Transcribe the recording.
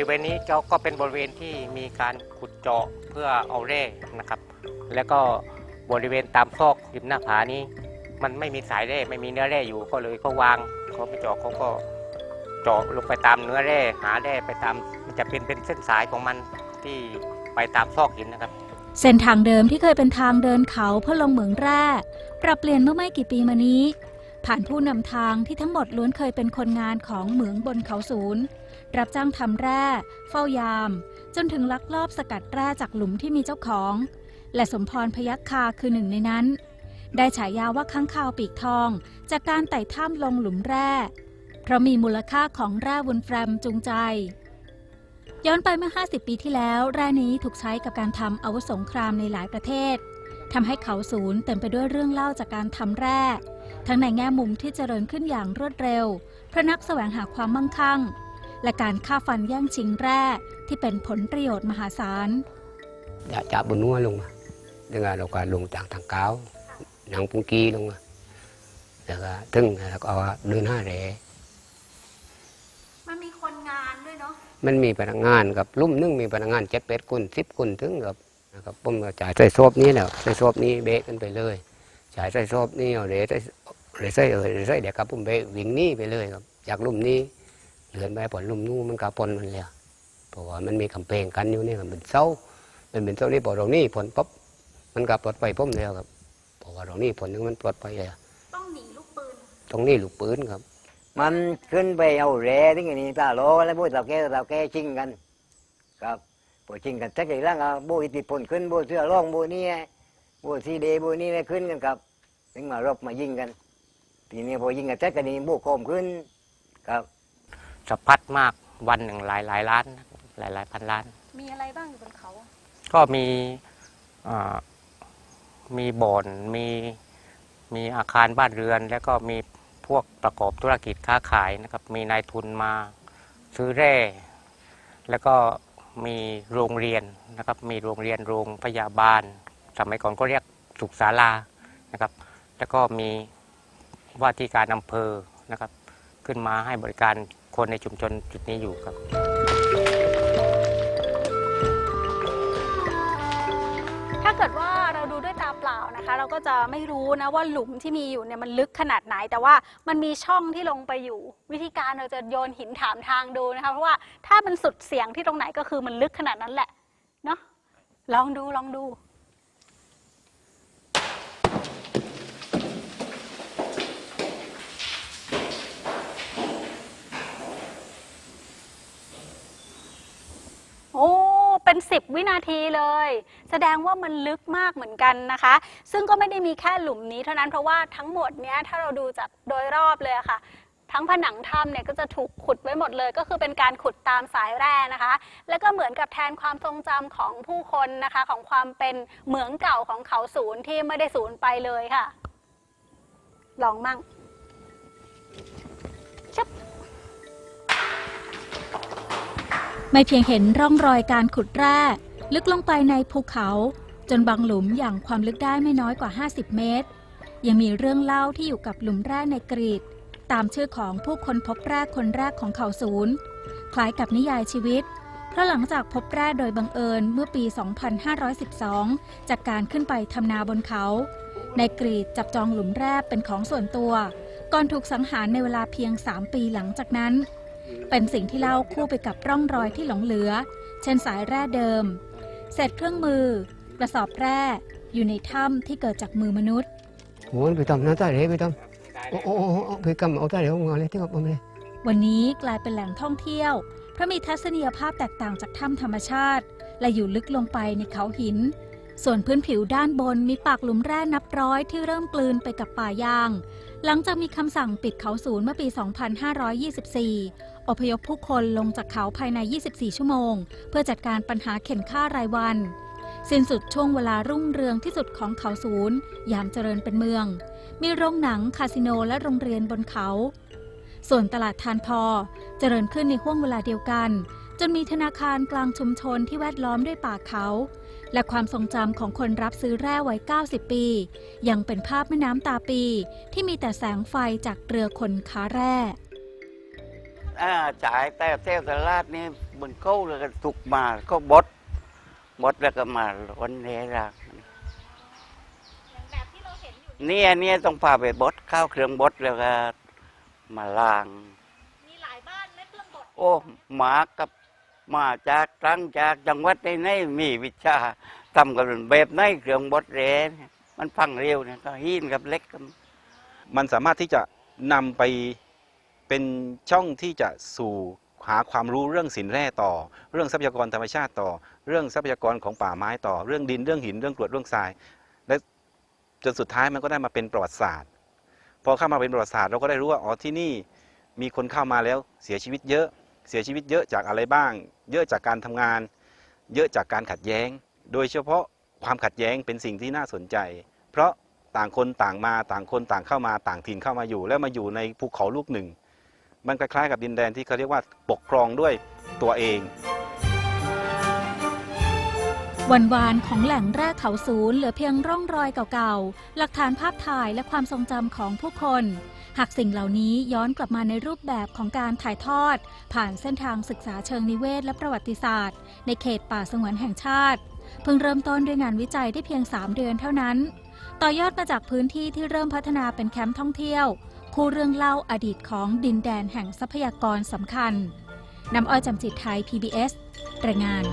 ริเวณนี้ก็ก็เป็นบริเวณที่มีการขุดเจาะเพื่อเอาแร่นะครับ แล้วก็บริเวณตามซอกริมหน้าผานี้ มันไม่มีสายแร่ไม่มีเนื้อแร่อยู่ก็เลยเขาวางเขาไปเจาะเขาก็เจาะลงไปตามเนื้อแร่หาแร่ไปตามมันจะเป็นเป็นเส้นสายของมันที่ไปตามซอกหินนะครับ เส้นทางเดิมที่เคยเป็นทางเดินเขาเพื่อลงเหมืองแร่ปรับเปลี่ยนเมื่อไม่กี่ปีมานี้ ผ่านผู้นำทางที่ทั้งหมดล้วนเคยเป็นคนงานของเหมืองบนเขาศูนย์ รับจ้างทำแร่ เฝ้ายาม จนถึงลักลอบสกัดแร่จากหลุมที่มีเจ้าของ และสมพรพยัคฆาคือหนึ่งในนั้น ได้ฉายาว่าค้างคาวปีกทอง จากการไต่ถ้ำลงหลุมแร่ เพราะมีมูลค่าของแร่วุนแฟรมจูงใจ ย้อนไปเมื่อ 50 ปีที่แล้ว แร่นี้ถูกใช้กับการทำอาวุธสงครามในหลายประเทศ ทำให้เขาศูนย์เต็มไปด้วยเรื่องเล่าจากการทำแร่ ทั้งในแง่มุมที่เจริญขึ้นอย่างรวดเร็วเพราะนักแสวงหาความมั่งคั่ง และการฆ่าฟันแย่งชิงแร่ที่เป็นผลประโยชน์มหาศาล dạ chả bún nua luôn mà đừng là đâu cả luôn chẳng thằng cáo nắng cũng kia luôn mà được à từng là có đơn hai rẻ มันมีคนงานด้วยเนาะมันมีพนักงานกับลุ่มหนึงมีพนักงานเจ็ดแปดคนสิบคนถึงกับ นะครับผมก็จ่ายใส่ซอบนี้แหละใส่ซอบนี้เบะกันไปเลยจ่ายใส่ซอบนี้เอาเดใส่เดใส่เออเดใส่เดี๋ยวกับผมเบะวิ่งหนี้ไปเลยครับจากลุ่มนี้เลื่อนไปผลลุ่มนู้นมันกับปนมันเลยเพราะว่ามันมีกำแพงกันอยู่นี่มันเป็นเสามันเป็นเสานี่พอเรานี่ผลปุ๊บมันกับปลอดภัยผมเลยครับเพราะว่าเรานี่ผลนึงมันปลอดภัยเลยต้องหนีลูกปืนตรงนี้ลูกปืนครับ มันขึ้นไปเอาแร่ที่นี่ตาโลแล้วพวกเราแก่เราแก่ชิงกัน ครับ พอชิงกันแท็กอีกแล้วก็บูอิทธิพลขึ้นบูเสื้อร่องบูนี่บูซีเดบูนี่เนี่ยขึ้นกันครับถึงมารบมายิงกันทีนี้พอยิงกันแท็กกันนี่บูโคมขึ้นครับสะพัดมากวันหนึ่งหลายหลายล้านนะหลายหลายพันล้าน มีอะไรบ้างอยู่บนเขา ก็มีอ่ามีบ่อนมีมีอาคารบ้านเรือน แล้วก็มีพวกประกอบธุรกิจค้าขายนะครับ มีนายทุนมาซื้อแร่ แล้วก็ มีโรงเรียนนะครับ มีโรงเรียนโรงพยาบาล สมัยก่อนก็เรียกสุขศาลานะครับ แล้วก็มีว่าที่การอำเภอนะครับ ขึ้นมาให้บริการคนในชุมชนจุดนี้อยู่ครับ ถ้าเกิดว่า เราก็จะไม่รู้นะว่าหลุมที่มีอยู่เนี่ยมันลึกขนาดไหน แต่ว่ามันมีช่องที่ลงไปอยู่ วิธีการเราจะโยนหินถามทางดูนะคะเพราะว่าถ้ามันสุดเสียงที่ตรงไหนก็คือมันลึกขนาดนั้นแหละเนาะลองดูลองดู โอ้ เป็น 10 วินาทีเลย แสดงว่ามันลึกมากเหมือนกันนะคะ ซึ่งก็ไม่ได้มีแค่หลุมนี้เท่านั้นเพราะว่าทั้งหมดเนี้ยถ้าเราดูจากโดยรอบเลยค่ะ ทั้งผนังถ้ำเนี่ยก็จะถูกขุดไว้หมดเลย ก็คือเป็นการขุดตามสายแร่นะคะ แล้วก็เหมือนกับแทนความทรงจำของผู้คนนะคะของความเป็นเหมืองเก่าของเขาศูนย์ที่ไม่ได้ศูนย์ไปเลยค่ะ ลองมั่งชับ ไม่เพียงเห็นร่องรอยการขุดแร่ลึกลงไปในภูเขา จนบางหลุมอย่างความลึกได้ไม่น้อยกว่า 50 เมตร ยังมีเรื่องเล่าที่อยู่กับหลุมแร่ในกรีกตามชื่อของผู้คนพบแร่คนแรกของเขาศูนย์คล้ายกับนิยายชีวิต เพราะหลังจากพบแร่โดยบังเอิญเมื่อปี 2512 จากการขึ้นไปทำนาบนเขา ในกรีดจับจองหลุมแร่เป็นของส่วนตัว ก่อนถูกสังหารในเวลาเพียง 3 ปีหลังจากนั้น เป็นสิ่งที่เล่าคู่ไปกับร่องรอยที่หลงเหลือ เช่นสายแร่เดิมเศษเครื่องมือ กระสอบแร่อยู่ในถ้ำที่เกิดจากมือมนุษย์โอ้ยไปทำน้ำใต้เลยไปทำโอ้โอ้โอ้โอ้ไปกำเอาใต้เลยเอาเลยที่กับผมเลยวันนี้กลายเป็นแหล่งท่องเที่ยวเพราะมีทัศนียภาพแตกต่างจากถ้ำธรรมชาติ และอยู่ลึกลงไปในเขาหิน ส่วนพื้นผิวด้านบนมีปากหลุมแร่นับร้อยที่เริ่มกลืนไปกับป่ายาง หลังจากมีคำสั่งปิดเขาศูนย์เมื่อปี 2524 อพยพผู้คนลงจากเขาภายใน 24 ชั่วโมง เพื่อจัดการปัญหาเข็นค่ารายวัน สิ้นสุดช่วงเวลารุ่งเรืองที่สุดของเขาศูนย์ ยามเจริญเป็นเมือง มีโรงหนัง คาสิโนและโรงเรียนบนเขา ส่วนตลาดทานพอ เจริญขึ้นในห่วงเวลาเดียวกัน จนมีธนาคารกลางชุมชนที่แวดล้อมด้วยป่าเขา และความทรงจำของคนรับซื้อแร่วัย90 ปี ยังเป็นภาพแม่น้ำตาปี ที่มีแต่แสงไฟจากเรือคนค้าแร่อ่าจ่ายแต่เที่ยวตลาดนี่บนเก้าแล้วก็ตุกมาก็บดบดแล้วก็มาวันเนรางแบบที่เราเห็นอยู่เนี่ยเนี่ยต้องพาไปบดข้าวเครื่องบดแล้วก็มาล้าง มีหลายบ้านไม่เครื่องบด โอ้หมากับ มาจากตรังจากจังหวัดใดไหนมีวิชาทำกันแบบไหนเครื่องบดเรนมันพังเร็วเนี่ยก็หินกับเล็กกันมันสามารถที่จะนำไปเป็นช่องที่จะสู่หาความรู้เรื่องสินแร่ต่อ เรื่องทรัพยากรธรรมชาติต่อ เรื่องทรัพยากรของป่าไม้ต่อ เรื่องดินเรื่องหินเรื่องกรวดเรื่องทราย และจนสุดท้ายมันก็ได้มาเป็นประวัติศาสตร์ พอเข้ามาเป็นประวัติศาสตร์เราก็ได้รู้ว่าอ๋อที่นี่มีคนเข้ามาแล้วเสียชีวิตเยอะ เสียชีวิตเยอะจากอะไรบ้าง เยอะจากการทำงาน เยอะจากการขัดแย้ง โดยเฉพาะความขัดแย้งเป็นสิ่งที่น่าสนใจ เพราะต่างคนต่างมาต่างคนต่างเข้ามาต่างถิ่นเข้ามาอยู่ แล้วมาอยู่ในภูเขาลูกหนึ่ง มันคล้ายๆกับดินแดนที่เขาเรียกว่าปกครองด้วยตัวเองวันวานของแหล่งแร่เขาศูนย์เหลือเพียงร่องรอยเก่าๆ หลักฐานภาพถ่ายและความทรงจำของผู้คน หากสิ่งเหล่านี้ย้อนกลับมาในรูปแบบของการถ่ายทอด ผ่านเส้นทางศึกษาเชิงนิเวศและประวัติศาสตร์ ในเขตป่าสงวนแห่งชาติ เพิ่งเริ่มต้นด้วยงานวิจัยได้เพียง 3 เดือนเท่านั้น ต่อยอดมาจากพื้นที่ที่เริ่มพัฒนาเป็นแคมป์ท่องเที่ยว คู่เรื่องเล่าอดีตของดินแดนแห่งทรัพยากรสำคัญนำอ้อยจำจิตไทย PBS รายงาน